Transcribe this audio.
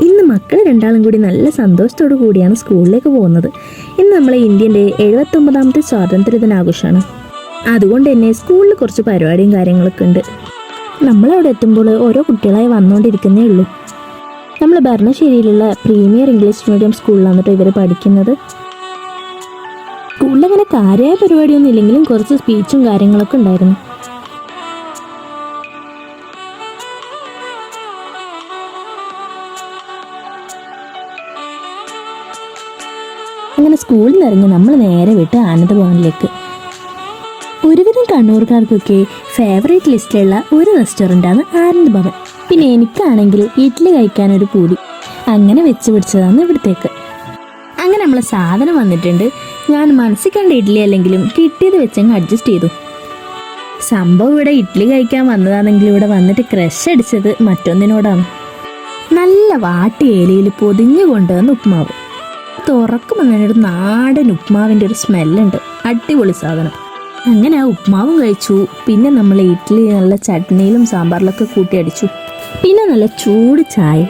ഇന്ന് മക്കൾ രണ്ടാളും കൂടി നല്ല സന്തോഷത്തോടു കൂടിയാണ് സ്കൂളിലേക്ക് പോകുന്നത്. ഇന്ന് നമ്മളെ ഇന്ത്യന്റെ എഴുപത്തൊമ്പതാമത്തെ സ്വാതന്ത്ര്യ ദിനാഘോഷമാണ് അതുകൊണ്ട് തന്നെ സ്കൂളിൽ കുറച്ച് പരിപാടിയും കാര്യങ്ങളൊക്കെ ഉണ്ട്. നമ്മളവിടെ എത്തുമ്പോൾ ഓരോ കുട്ടികളായി വന്നുകൊണ്ടിരിക്കുന്നേ ഉള്ളൂ. നമ്മൾ ഭരണശ്ശേരിയിലുള്ള പ്രീമിയർ ഇംഗ്ലീഷ് മീഡിയം സ്കൂളിലാണ് ഇവർ പഠിക്കുന്നത്. സ്കൂളിലങ്ങനെ കാര്യമായ പരിപാടിയൊന്നും ഇല്ലെങ്കിലും കുറച്ച് സ്പീച്ചും കാര്യങ്ങളൊക്കെ ഉണ്ടായിരുന്നു. അങ്ങനെ സ്കൂളിൽ നിന്ന് ഇറങ്ങി നമ്മൾ നേരെ വിട്ട് ആനന്ദഭവനിലേക്ക് ഒരുവിധം കണ്ണൂർക്കാർക്കൊക്കെ ഫേവറേറ്റ് ലിസ്റ്റിലുള്ള ഒരു റെസ്റ്റോറന്റാണ് ആനന്ദഭവൻ പിന്നെ എനിക്കാണെങ്കിൽ ഇഡ്ഡലി കഴിക്കാനൊരു പൂതി. അങ്ങനെ വെച്ച് പിടിച്ചതാണ് ഇവിടത്തേക്ക്. അങ്ങനെ നമ്മളെ സാധനം വന്നിട്ടുണ്ട്. ഞാൻ മനസ്സിൽ കണ്ട ഇഡ്ഡലി അല്ലെങ്കിലും കിട്ടിയത് വെച്ചങ്ങ് അഡ്ജസ്റ്റ് ചെയ്തു. സംഭവം ഇവിടെ ഇഡ്ഡലി കഴിക്കാൻ വന്നതാണെങ്കിൽ ഇവിടെ വന്നിട്ട് ക്രഷ് അടിച്ചത് മറ്റൊന്നിനോടാണ്. നല്ല വാട്ടി ഏലയിൽ പൊതിഞ്ഞു കൊണ്ടുവന്ന് ഉപ്മാവ്. തുറക്കുമ്പോൾ തന്നെ ഒരു നാടൻ ഉപ്മാവിന്റെ ഒരു സ്മെല്ലുണ്ട്. അടിപൊളി സാധനം. അങ്ങനെ ആ ഉപ്മാവും കഴിച്ചു. പിന്നെ നമ്മൾ ഇഡ്ഡലി നല്ല ചട്നിയിലും സാമ്പാറിലൊക്കെ കൂട്ടി അടിച്ചു. പിന്നെ നല്ല ചൂട് ചായ.